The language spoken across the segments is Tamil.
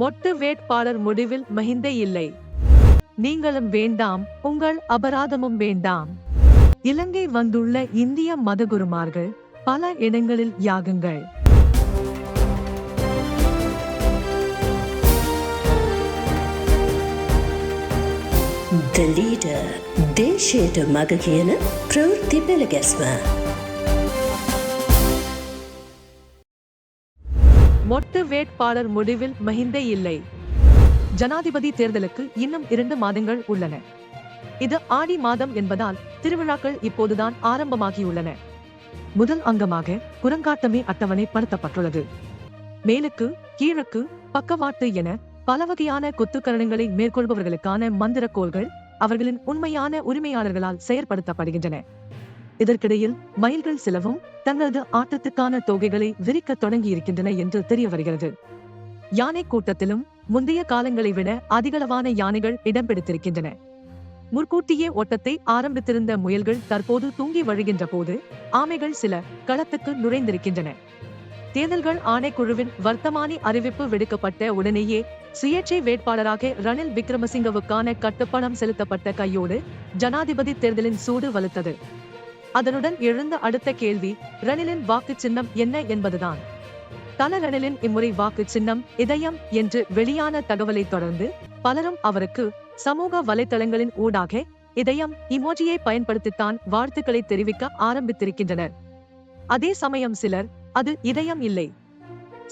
மொட்டு வேட்பாளர் முடிவில் மகிந்த இல்லை. நீங்களும் வேண்டாம் உங்கள் அபராதமும் வேண்டாம். இலங்கை வந்துள்ள இந்திய மதகுருமார்கள் பல இடங்களில் யாகுங்கள். The leader, Desheta Magagena, Prurthi Pelagasma. மொத்த வேட்பாளர் முடிவில் மஹிந்த இல்லை. ஜனாதிபதி தேர்தலுக்கு இன்னும் இரண்டு மாதங்கள் உள்ளன. இது ஆடி மாதம் என்பதால் திருவிழாக்கள் இப்போதுதான் ஆரம்பமாகியுள்ளன. முதல் அங்கமாக குரங்காட்டமே அட்டவணைப்படுத்தப்பட்டுள்ளது மேலுக்கு கீழக்கு பக்கவாட்டு என பல வகையான கொத்துக்கரணங்களை மேற்கொள்பவர்களுக்கான மந்திரக்கோள்கள் அவர்களின் உண்மையான உரிமையாளர்களால் செயற்படுத்தப்படுகின்றன. இதற்கிடையில் மயில்கள் சிலவும் தங்களது ஆட்டத்துக்கான தொகைகளை விரிக்கத் தொடங்கியிருக்கின்றன என்று தெரிய வருகிறது யானை கூட்டத்திலும் முந்தைய காலங்களை விட அதிகளவான யானைகள் இடம் பிடித்திருக்கின்றன முற்கூட்டியே ஓட்டத்தை ஆரம்பித்திருந்த முயல்கள் தற்போது தூங்கி வழிகின்ற போது ஆமைகள் சில களத்துக்கு நுழைந்திருக்கின்றன. தேர்தல்கள் ஆணைக்குழுவின் வர்த்தமானி அறிவிப்பு விடுக்கப்பட்ட உடனேயே சுயேட்சை வேட்பாளராக ரணில் விக்ரமசிங்கவுக்கான கட்டுப்பணம் செலுத்தப்பட்ட கையோடு ஜனாதிபதி தேர்தலின் சூடு வலுத்தது. அதனுடன் எழுந்த அடுத்த கேள்வி ரணிலின் வாக்கு சின்னம் என்ன என்பதுதான். தல ரணிலின் இம்முறை வாக்கு சின்னம் இதயம் என்று வெளியான தகவலை தொடர்ந்து பலரும் அவருக்கு சமூக வலைதளங்களின் ஊடாக இதயம் இமோஜியை பயன்படுத்தித்தான் வாழ்த்துக்களை தெரிவிக்க ஆரம்பித்திருக்கின்றனர். அதே சமயம் சிலர் அது இதயம் இல்லை.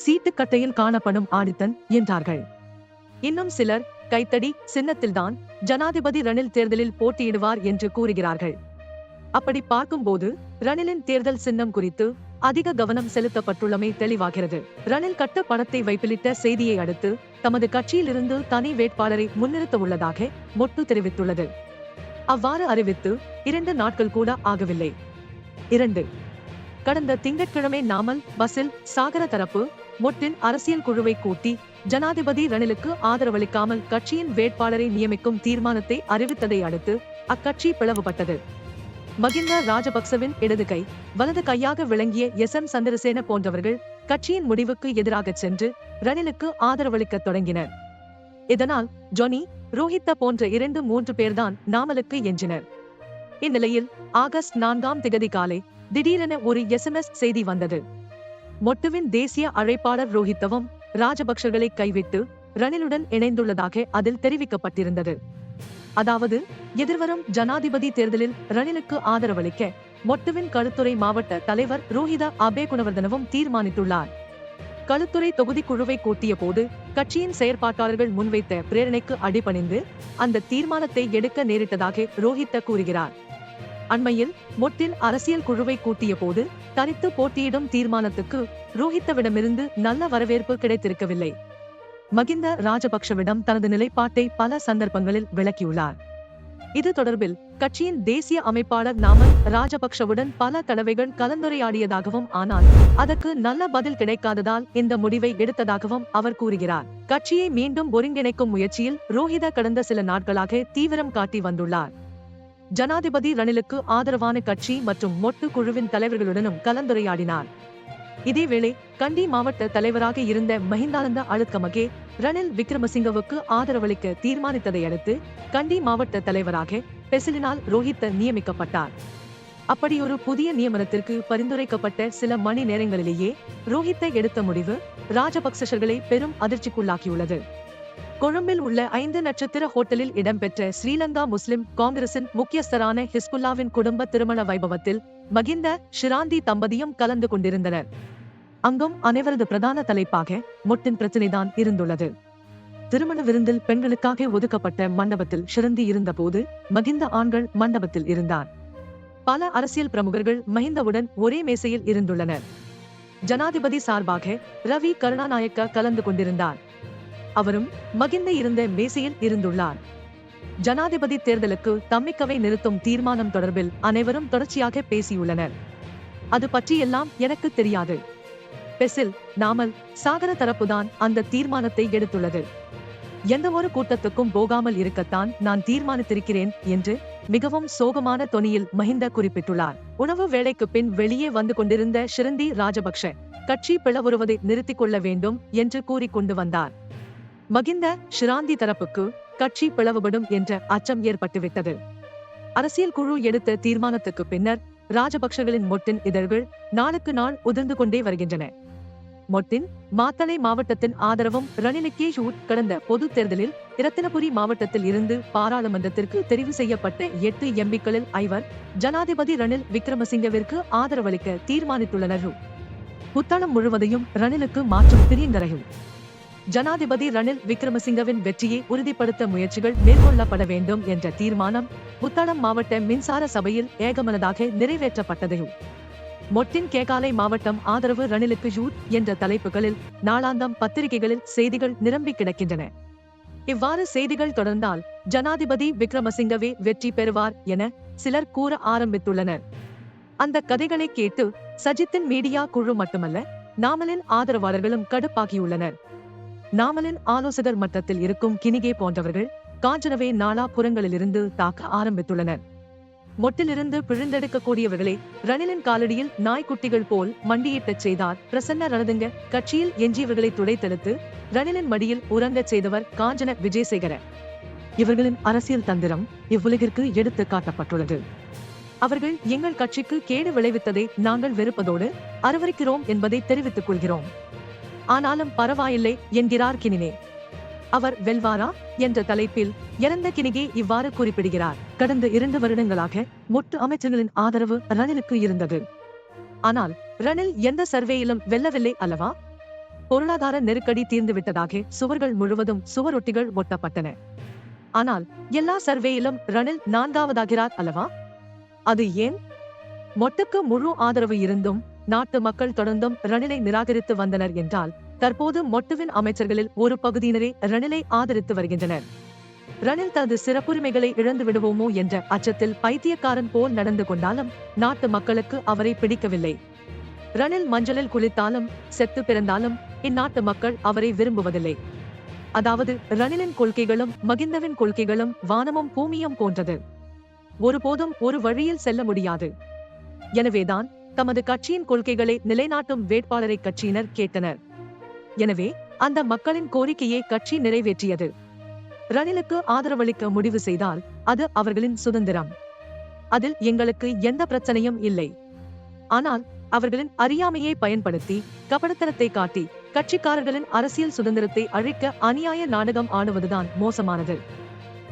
சீட்டுக்கட்டையில் காணப்படும் ஆடித்தன் என்றார்கள். இன்னும் சிலர் கைத்தடி சின்னத்தில்தான் ஜனாதிபதி ரணில் தேர்தலில் போட்டியிடுவார் என்று கூறுகிறார்கள். அப்படி பார்க்கும்போது ரணிலின் தேர்தல் சின்னம் குறித்து அதிக கவனம் செலுத்தப்பட்டுள்ளமை தெளிவாகிறது. ரணில் கட்ட பணத்தை வைப்பிலிட்ட செய்தியை அடுத்து தமது கட்சியிலிருந்து தனி வேட்பாளரை முன்னிறுத்த உள்ளதாக மொட்டு தெரிவித்துள்ளது. அவ்வாறு அறிவித்து இரண்டு நாட்கள் கூட ஆகவில்லை. இரண்டு. கடந்த திங்கட்கிழமை நாமல் பஸ்ஸில் சாகர தரப்பு மொட்டின் அரசியல் குழுவை கூட்டி ஜனாதிபதி ரணிலுக்கு ஆதரவளிக்காமல் கட்சியின் வேட்பாளரை நியமிக்கும் தீர்மானத்தை அறிவித்ததை அடுத்து அக்கட்சி பிளவுபட்டது. மகிந்த ராஜபக்சவின் இடது கை வலது கையாக விளங்கிய எஸ் எம் சந்திரசேன போன்றவர்கள் கட்சியின் முடிவுக்கு எதிராக சென்று ரணிலுக்கு ஆதரவளிக்க தொடங்கினர். இதனால் ஜொனி ரோஹித்த போன்ற இரண்டு மூன்று பேர்தான் நாமலுக்கு எஞ்சினர். இந்நிலையில் ஆகஸ்ட் நான்காம் திகதி காலை திடீரென ஒரு எஸ்எம்எஸ் செய்தி வந்தது. மொட்டுவின் தேசிய அழைப்பாளர் ரோஹித்தவும் ராஜபக்சர்களை கைவிட்டு ரணிலுடன் இணைந்துள்ளதாக அதில் தெரிவிக்கப்பட்டிருந்தது. அதாவது எதிர்வரும் ஜனாதிபதி தேர்தலில் ரணிலுக்கு ஆதரவளிக்க மொட்டுவின் களுத்துறை மாவட்ட தலைவர் ரோஹித அபே குணவர்தனவும் தீர்மானித்துள்ளார். களுத்துறை தொகுதி குழுவை கூட்டிய போது கட்சியின் செயற்பாட்டாளர்கள் முன்வைத்த பிரேரணைக்கு அடிபணிந்து அந்த தீர்மானத்தை எடுக்க நேரிட்டதாக ரோஹித்த கூறுகிறார். அண்மையில் மொட்டின் அரசியல் குழுவை கூட்டிய போது தனித்து போட்டியிடும் தீர்மானத்துக்கு ரோஹித்தவிடமிருந்து நல்ல வரவேற்பு கிடைத்திருக்கவில்லை. மகிந்த ராஜபக்ஷவிடம் தனது நிலைப்பாட்டை பல சந்தர்ப்பங்களில் விளக்கியுள்ளார். இது தொடர்பில் கட்சியின் தேசிய அமைப்பாளர் நாமல் ராஜபக்ஷவுடன் பல தடவைகள் கலந்துரையாடியதாகவும் ஆனால் அதற்கு நல்ல பதில் கிடைக்காததால் இந்த முடிவை எடுத்ததாகவும் அவர் கூறுகிறார். கட்சியை மீண்டும் ஒருங்கிணைக்கும் முயற்சியில் ரோஹித கடந்த சில நாட்களாக தீவிரம் காட்டி வந்துள்ளார். ஜனாதிபதி ரணிலுக்கு ஆதரவான கட்சி மற்றும் மொட்டு குழுவின் தலைவர்களுடனும் கலந்துரையாடினார். இதேவேளை கண்டி மாவட்ட தலைவராக இருந்த மஹிந்தானந்த அழுத்கமகே ரணில் விக்ரமசிங்கவுக்கு ஆதரவளிக்க தீர்மானித்ததை அடுத்து கண்டி மாவட்ட தலைவராக பெசிலினால் ரோஹித்த நியமிக்கப்பட்டார். அப்படியொரு புதிய நியமனத்திற்கு பரிந்துரைக்கப்பட்ட சில மணி நேரங்களிலேயே ரோஹித்த எடுத்த முடிவு ராஜபக்சர்களை பெரும் அதிர்ச்சிக்குள்ளாக்கியுள்ளது கொழும்பில் உள்ள ஐந்து நட்சத்திர ஹோட்டலில் இடம்பெற்ற ஸ்ரீலங்கா முஸ்லிம் காங்கிரசின் முக்கியஸ்தரான ஹிஸ்புல்லாவின் குடும்ப திருமண வைபவத்தில் மகிந்த ஷிராந்தி தம்பதியும் கலந்து கொண்டிருந்தனர். அங்கும் அனைவரது பிரதான தலைப்பாக மொட்டின் பிரச்சனைதான் இருந்துள்ளது. திருமண விருந்தில் பெண்களுக்காக ஒதுக்கப்பட்ட மண்டபத்தில் ஷிரந்தி இருந்தபோது மகிந்த ஆண்கள் மண்டபத்தில் இருந்தார். பல அரசியல் பிரமுகர்கள் மஹிந்தவுடன் ஒரே மேசையில் இருந்துள்ளனர். ஜனாதிபதி சார்பாக ரவி கருணாநாயக்க கலந்து கொண்டிருந்தார். அவரும் மகிந்த இருந்த மேசையில் இருந்துள்ளார். ஜனாதிபதி தேர்தலுக்கு தம்மிக்கவை நிறுத்தும் தீர்மானம் தொடர்பில் அனைவரும் தொடர்ச்சியாக பேசியுள்ளனர். அது பற்றியெல்லாம் எனக்கு தெரியாது. பெசில் நாமல் சாகர தரப்புதான் அந்த தீர்மானத்தை எடுத்துள்ளது. எந்த ஒரு கூட்டத்துக்கும் போகாமல் இருக்கத்தான் நான் தீர்மானித்திருக்கிறேன் என்று மிகவும் சோகமான தொனியில் மஹிந்த குறிப்பிட்டுள்ளார். உணவு வேலைக்கு பின் வெளியே வந்து கொண்டிருந்த ஷிரந்தி ராஜபக்ஷ கட்சி பிளவுறுவதை நிறுத்திக் கொள்ள வேண்டும் என்று கூறிக்கொண்டு வந்தார். மகிந்த ஷிராந்தி தரப்புக்கு கட்சி பிளவுபடும் என்ற அச்சம் ஏற்பட்டுவிட்டது. அரசியல் குழு எடுத்த தீர்மானத்துக்கு பின்னர் ராஜபக்ஷகளின் மொட்டின் இதழ்கள் நாளுக்கு நாள் உதிர்ந்து கொண்டே வருகின்றன. மொட்டின் மாத்தளை மாவட்டத்தின் ஆதரவும் ரணிலுக்கே உட்கடந்த பொது தேர்தலில் இரத்தினபுரி மாவட்டத்தில் இருந்து பாராளுமன்றத்திற்கு தெரிவு செய்யப்பட்ட எட்டு எம்பிக்களில் ஐவர் ஜனாதிபதி ரணில் விக்ரமசிங்கவிற்கு ஆதரவளிக்க தீர்மானித்துள்ளனர். புத்தளம் முழுவதையும் ரணிலுக்கு மாற்றும் பிரியங்கரையும் ஜனாதிபதி ரணில் விக்ரமசிங்கவின் வெற்றியை உறுதிப்படுத்த முயற்சிகள் மேற்கொள்ளப்பட வேண்டும் என்ற தீர்மானம் புத்தளம் மாவட்ட மின்சார சபையில் ஏகமனதாக நிறைவேற்றப்பட்டதையும் மொட்டின் கேகாலை மாவட்டம் ஆதரவு ரணிலுக்கு யூத் என்ற தலைப்புகளில் நாளாந்தம் பத்திரிகைகளில் செய்திகள் நிரம்பி கிடக்கின்றன. இவ்வாறு செய்திகள் தொடர்ந்தால் ஜனாதிபதி விக்ரமசிங்கவே வெற்றி பெறுவார் என சிலர் கூற ஆரம்பித்துள்ளனர். அந்த கதைகளை கேட்டு சஜித்தின் மீடியா குழு மட்டுமல்ல நாமலின் ஆதரவாளர்களும் கடுப்பாகியுள்ளனர். நாமலின் ஆலோசகர் மட்டத்தில் இருக்கும் கினிகே போன்றவர்கள் காஞ்சனவே நாலா புறங்களிலிருந்து தாக்க ஆரம்பித்துள்ளனர். மொட்டிலிருந்து பிழிந்தெடுக்கக்கூடியவர்களே ரணிலின் காலடியில் நாய்க்குட்டிகள் போல் மண்டியிட்டச் செய்தார். பிரசன்ன ரணதுங்க கட்சியில் எஞ்சியவர்களை துடைத்தெடுத்து ரணிலின் மடியில் உறங்கச் செய்தவர் காஞ்சன விஜயசேகர. இவர்களின் அரசியல் தந்திரம் இவ்வுலகிற்கு எடுத்து காட்டப்பட்டுள்ளது. அவர்கள் எங்கள் கட்சிக்கு கேடு விளைவித்ததை நாங்கள் வெறுப்பதோடு அரவரிக்கிறோம் என்பதை தெரிவித்துக் கொள்கிறோம். ஆனாலும் பரவாயில்லை என்கிறார் கினினே. அவர் வெல்வாரா என்ற தலைப்பில் இறந்த கினிகே இவ்வாறு குறிப்பிடுகிறார். கடந்த இரண்டு வருடங்களாக மொட்டு அமைச்சர்களின் ஆதரவு ரணிலுக்கு இருந்தது. ஆனால் ரணில் எந்த சர்வேயிலும் வெல்லவில்லை அல்லவா? பொருளாதார நெருக்கடி தீர்ந்து விட்டதாக சுவர்கள் முழுவதும் சுவரொட்டிகள் ஒட்டப்பட்டன ஆனால் எல்லா சர்வேயிலும் ரணில் நான்காவதாகிறார் அல்லவா? அது ஏன்? மொட்டுக்கு முழு ஆதரவு இருந்தும் நாட்டு மக்கள் தொடர்ந்தும் ரணிலை நிராகரித்து வந்தனர் என்றால் தற்போது மொட்டுவின் அமைச்சர்களில் ஒரு பகுதியினரே ரணிலை ஆதரித்து வருகின்றனர். ரணில் தனது சிறப்புரிமைகளை இழந்து விடுவோமோ என்ற அச்சத்தில் பைத்தியக்காரன் போல் நடந்து கொண்டாலும் நாட்டு மக்களுக்கு அவரை பிடிக்கவில்லை. ரணில் மஞ்சளில் குளித்தாலும் செத்து பிறந்தாலும் இந்நாட்டு மக்கள் அவரை விரும்புவதில்லை. அதாவது ரணிலின் கொள்கைகளும் மகிந்தவின் கொள்கைகளும் வானமும் பூமியும் போன்றது. ஒருபோதும் ஒரு வழியில் செல்ல முடியாது. எனவேதான் தமது கட்சியின் கொள்கைகளை நிலைநாட்டும் வேட்பாளரை கட்சியினர் கேட்டனர். எனவே அந்த மக்களின் கோரிக்கையை கட்சி நிறைவேற்றியது. ரணிலுக்கு ஆதரவளிக்க முடிவு செய்தால் அது அவர்களின் சுதந்திரம். அதில் எங்களுக்கு எந்த பிரச்சனையும் இல்லை. ஆனால் அவர்களின் அறியாமையை பயன்படுத்தி கபடத்தனத்தை காட்டி கட்சிக்காரர்களின் அரசியல் சுதந்திரத்தை அழிக்க அநியாய நாடகம் ஆடுவதுதான் மோசமானது.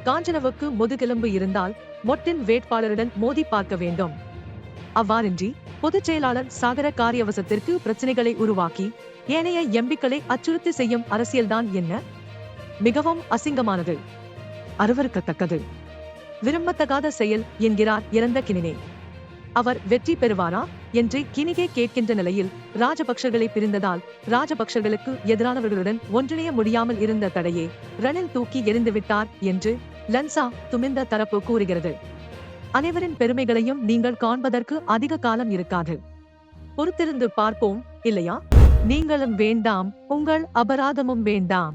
காஞ்சனவுக்கு முதுகெலும்பு இருந்தால் மொட்டின் வேட்பாளருடன் மோதி பார்க்க வேண்டும். அவ்வாறின்றி பொதுச் செயலாளர் சாகர காரியவசத்திற்கு பிரச்சனைகளை உருவாக்கி ஏனைய எம்பிக்களை அச்சுறுத்தி செய்யும் அரசியல்தான் என்ன? மிகவும் அசிங்கமானது அருவருக்கத்தக்கது. விரும்பத்தகாத செயல் என்கிறார் இறந்த கினினே. அவர் வெற்றி பெறுவாரா என்று கினிகே கேட்கின்ற நிலையில் ராஜபக்ஷர்களை பிரிந்ததால் ராஜபக்ஷர்களுக்கு எதிரானவர்களுடன் ஒன்றிணைய முடியாமல் இருந்த தடையே ரணில் தூக்கி எறிந்துவிட்டார் என்று லன்சா துமிந்த தரப்பு கூறுகிறது. அனைவரின் பெருமைகளையும் நீங்கள் காண்பதற்கு அதிக காலம் இருக்காது. பொறுத்திருந்து பார்ப்போம் இல்லையா? நீங்களும் வேண்டாம் உங்கள் அபராதமும் வேண்டாம்.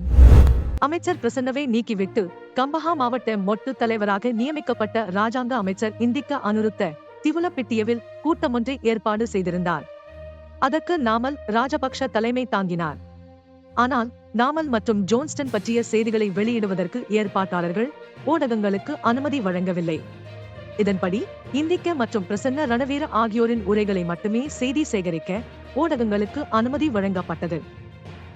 அமைச்சர் பிரசன்னவை நீக்கிவிட்டு கம்பஹா மாவட்ட மொட்டு தலைவராக நியமிக்கப்பட்ட ராஜாங்க அமைச்சர் இந்திக்க அனுருத்த திவுலப்பிட்டியவில் கூட்டமொன்றை ஏற்பாடு செய்திருந்தார். அதற்கு நாமல் ராஜபக்ஷ தலைமை தாங்கினார். ஆனால் நாமல் மற்றும் ஜோன்ஸ்டன் பற்றிய செய்திகளை வெளியிடுவதற்கு ஏற்பாட்டாளர்கள் ஊடகங்களுக்கு அனுமதி வழங்கவில்லை. இதன்படி இந்திக்க மற்றும் பிரசன்ன ரணவீர ஆகியோரின் உரைகளை மட்டுமே செய்தி சேகரிக்க ஊடகங்களுக்கு அனுமதி வழங்கப்பட்டது.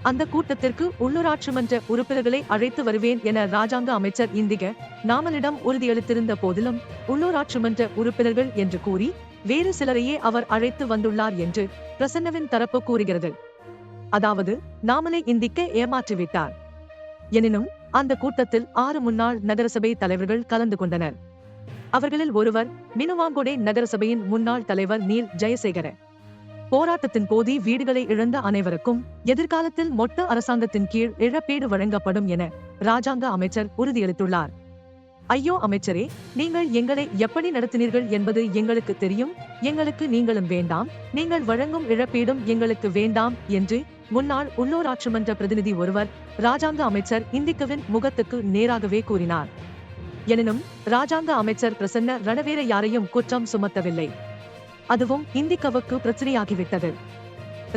அந்த கூட்டத்திற்கு உள்ளூராட்சி மன்ற உறுப்பினர்களை அழைத்து வருவேன் என ராஜாங்க அமைச்சர் இந்திக நாமலிடம் உறுதியளித்திருந்த போதிலும் உள்ளூராட்சி மன்ற உறுப்பினர்கள் என்று கூறி வேறு சிலரையே அவர் அழைத்து வந்துள்ளார் என்று பிரசன்னவின் தரப்பு கூறுகிறது. அதாவது நாமலை இந்திக்க ஏமாற்றிவிட்டார். எனினும் அந்த கூட்டத்தில் ஆறு முன்னாள் நகரசபை தலைவர்கள் கலந்து கொண்டனர். அவர்களில் ஒருவர் மினுவாங்கொடை நகரசபையின் முன்னாள் தலைவர் நீல் ஜெயசேகர போராட்டத்தின் போது வீடுகளை இழந்த அனைவருக்கும் எதிர்காலத்தில் மொட்ட அரசாங்கத்தின் கீழ் இழப்பீடு வழங்கப்படும் என ராஜாங்க அமைச்சர் உறுதியளித்துள்ளார். ஐயோ அமைச்சரே நீங்கள் எங்களை எப்படி நடத்தினீர்கள் என்பது எங்களுக்கு தெரியும். எங்களுக்கு நீங்களும் வேண்டாம். நீங்கள் வழங்கும் இழப்பீடும் எங்களுக்கு வேண்டாம் என்று முன்னாள் உள்ளூராட்சி மன்ற பிரதிநிதி ஒருவர் ராஜாங்க அமைச்சர் இந்திக்கவின் முகத்துக்கு நேராகவே கூறினார். எனினும் ராஜாங்க அமைச்சர் பிரசன்ன ரணவேர யாரையும் குற்றம் சுமத்தவில்லை. அதுவும் இந்திக்கவுக்கு பிரச்சனையாகிவிட்டது.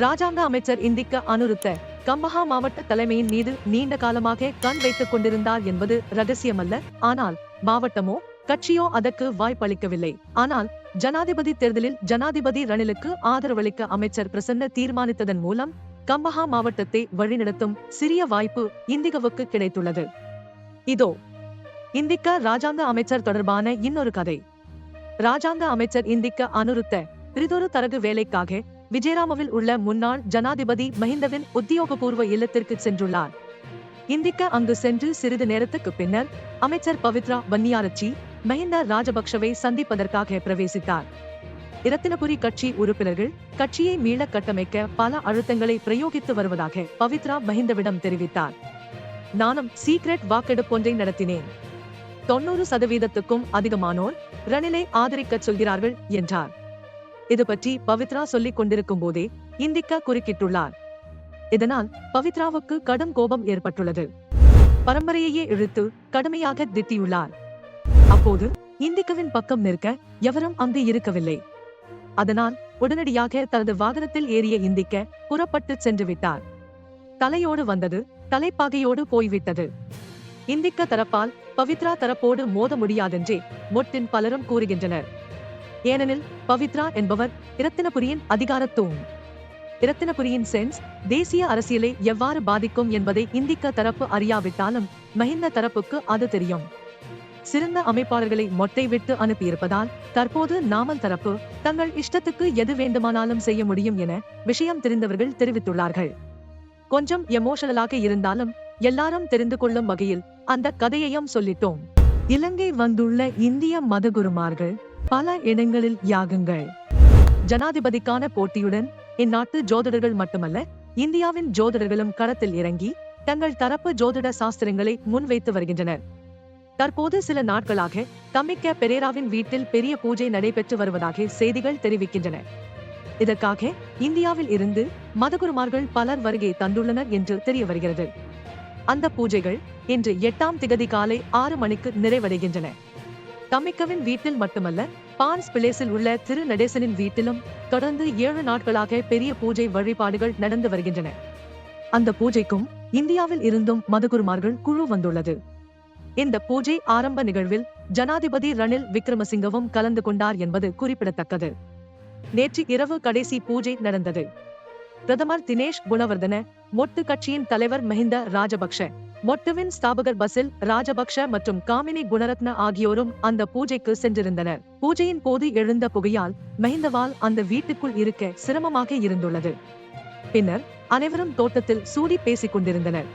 ராஜாங்க அமைச்சர் இந்திக்க அனுருத்த கம்பஹா மாவட்ட தலைமையின் மீது நீண்ட காலமாக கண் வைத்துக் கொண்டிருந்தார் என்பது ரகசியமல்ல. ஆனால் மாவட்டமோ கட்சியோ அதற்கு வாய்ப்பளிக்கவில்லை. ஆனால் ஜனாதிபதி தேர்தலில் ஜனாதிபதி ரணிலுக்கு ஆதரவளிக்க அமைச்சர் பிரசன்ன தீர்மானித்ததன் மூலம் கம்பஹா மாவட்டத்தை வழிநடத்தும் சிறிய வாய்ப்பு இந்திகவுக்கு கிடைத்துள்ளது. இதோ இந்திக்க ராஜாங்க அமைச்சர் தொடர்பான இன்னொரு கதை. ராஜாங்க அமைச்சர் இந்திக்க அனுருத்த பிரிதொரு தரகு வேலைக்காக விஜயராமவில் உள்ள முன்னாள் ஜனாதிபதி மஹிந்தவின் உத்தியோகபூர்வ இல்லத்திற்கு சென்றுள்ளார். இந்திக்க அங்கு சென்று சிறிது நேரத்துக்கு பின்னர் அமைச்சர் பவித்ரா பன்னியாரச்சி மஹிந்த ராஜபக்ஷவை சந்திப்பதற்காக பிரவேசித்தார். இரத்தினபுரி கட்சி உறுப்பினர்கள் கட்சியை மீள கட்டமைக்க பல அழுத்தங்களை பிரயோகித்து வருவதாக பவித்ரா மஹிந்தவிடம் தெரிவித்தார். நானும் சீக்ரெட் வாக்கெடுப்பொன்றை நடத்தினேன். தொண்ணூறு சதவீதத்துக்கும் அதிகமானோர் ரணிலை ஆதரிக்கச் சொல்கிறார்கள் என்றார். இது பற்றி பவித்ரா சொல்லிக் கொண்டிருக்கும் போதே இந்திக்கா குறுக்கிட்டுள்ளார். இதனால் பவித்ராவுக்கு கடும் கோபம் ஏற்பட்டுள்ளது. பரம்பரையையே இழுத்து கடுமையாக திட்டியுள்ளார். அப்போது இந்திக்கவின் பக்கம் நிற்க எவரும் அங்கு இருக்கவில்லை. அதனால் உடனடியாக தனது வாகனத்தில் ஏறிய இந்திக்க புறப்பட்டு சென்று விட்டார். தலையோடு வந்தது தலைப்பாகையோடு போய்விட்டது. இந்திக்க தரப்பால் பவித்ரா தரப்போடு மோத முடியாதென்றே மொட்டின் பலரும் கூறுகின்றனர். ஏனெனில் பவித்ரா என்பவர் இரத்தினபுரியின் அதிகாரத்துவம் இரத்தினபுரியின் சென்ஸ் தேசிய அரசியலை எவ்வாறு பாதிக்கும் என்பதை இந்திக்க தரப்பு அறியாவிட்டாலும் மஹிந்த தரப்புக்கு அது தெரியும். சிறந்த அமைப்பாளர்களை மொட்டை விட்டு அனுப்பியிருப்பதால் தற்போது நாமல் தரப்பு தங்கள் இஷ்டத்துக்கு எது வேண்டுமானாலும் செய்ய முடியும் என விஷயம் தெரிந்தவர்கள் தெரிவித்துள்ளார்கள். கொஞ்சம் எமோஷனலாக இருந்தாலும் எல்லாரும் தெரிந்து கொள்ளும் வகையில் அந்த கதையையும் சொல்லிட்டோம். இலங்கை வந்துள்ள இந்திய மதகுருமார்கள் பல இடங்களில் யாகங்கள். ஜனாதிபதிக்கான போட்டியுடன் இந்நாட்டு ஜோதிடர்கள் மட்டுமல்ல இந்தியாவின் ஜோதிடர்களும் களத்தில் இறங்கி தங்கள் தரப்பு ஜோதிட சாஸ்திரங்களை முன்வைத்து வருகின்றனர். தற்போது சில நாட்களாக தமிக்க பெரேராவின் வீட்டில் பெரிய பூஜை நடைபெற்று வருவதாக செய்திகள் தெரிவிக்கின்றன. இதற்காக இந்தியாவில் இருந்து மதகுருமார்கள் பலர் வருகை தந்துள்ளனர் என்று தெரிய வருகிறது அந்த பூஜைகள் இன்று எட்டாம் திகதி காலை ஆறு மணிக்கு நிறைவடைகின்றன. தமிக்கவின் வீட்டில் மட்டுமல்ல பான்ஸ் பிளேஸில் உள்ள திரு நடேசனின் வீட்டிலும் தொடர்ந்து ஏழு நாட்களாக பெரிய பூஜை வழிபாடுகள் நடந்து வருகின்றன. அந்த பூஜைக்கும் இந்தியாவில் இருந்தும் மதகுருமார்கள் குழு வந்துள்ளது. இந்த பூஜை ஆரம்ப நிகழ்வில் ஜனாதிபதி ரணில் விக்ரமசிங்கவும் கலந்து கொண்டார் என்பது குறிப்பிடத்தக்கது. நேற்று இரவு கடைசி பூஜை நடந்தது. பிரதமர் தினேஷ் குணவர்தன மொட்டு கட்சியின் தலைவர் மஹிந்த ராஜபக்ஷ. மொட்டுவின் ஸ்தாபகர் பசில் ராஜபக்ஷ மற்றும் காமினி குணரத்ன ஆகியோரும் அந்த பூஜைக்கு சென்றிருந்தனர். பூஜையின் போது எழுந்த புகையால் மஹிந்தவால் அந்த வீட்டுக்குள் இருக்க சிரமமாக இருந்துள்ளது. பின்னர் அனைவரும் தோட்டத்தில் சூடி பேசிக் கொண்டிருந்தனர்.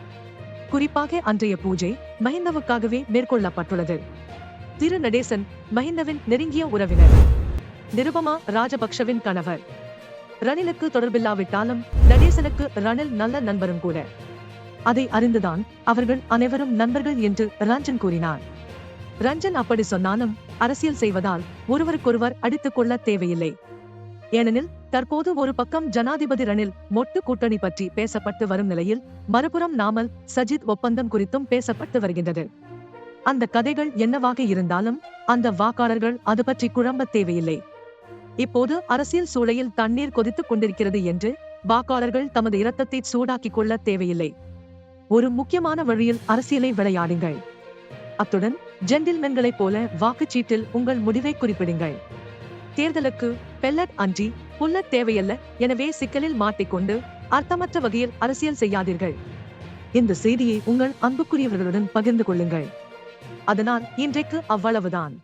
குறிப்பாக அன்றைய பூஜை மஹிந்தவுக்காகவே மேற்கொள்ளப்பட்டுள்ளது. திரு நடேசன் மஹிந்தவின் நெருங்கிய உறவினர். நிருபமா ராஜபக்ஷவின் கணவர். ரணிலுக்கு தொடர்பில்லாவிட்டாலும் நடேசனுக்கு ரணில் நல்ல நண்பரும் கூட. அதை அறிந்துதான் அவர்கள் அனைவரும் நண்பர்கள் என்று ரஞ்சன் கூறினார். ரஞ்சன் அப்படி சொன்னாலும் அரசியல் செய்வதால் ஒருவருக்கொருவர் அடித்துக் கொள்ள தேவையில்லை. ஏனெனில் தற்போது ஒரு பக்கம் ஜனாதிபதி ரணில் மொட்டு கூட்டணி பற்றி பேசப்பட்டு வரும் நிலையில் மறுபுறம் நாமல் சஜித் ஒப்பந்தம் குறித்தும் பேசப்பட்டு வருகின்றது. அந்த கதைகள் என்னவாக இருந்தாலும் அந்த வாக்காளர்கள் அது பற்றி குழம்ப தேவையில்லை. இப்போது அரசியல் சூளையில் தண்ணீர் கொதித்துக் கொண்டிருக்கிறது என்று வாக்காளர்கள் தமது இரத்தத்தை சூடாக்கிக் கொள்ள தேவையில்லை. ஒரு முக்கியமான வழியில் அரசியலை விளையாடுங்கள். அத்துடன் ஜென்டில்மென்களைப் போல வாக்குச்சீட்டில் உங்கள் முடிவை குறிப்பிடுங்கள். தேர்தலுக்கு பெல்லட் அன்றி புல்லட் தேவையல்ல எனவே சிக்கலில் மாட்டிக்கொண்டு அர்த்தமற்ற வகையில் அரசியல் செய்யாதீர்கள். இந்த செய்தியை உங்கள் அன்புக்குரியவர்களுடன் பகிர்ந்து கொள்ளுங்கள். அதனால் இன்றைக்கு அவ்வளவுதான்.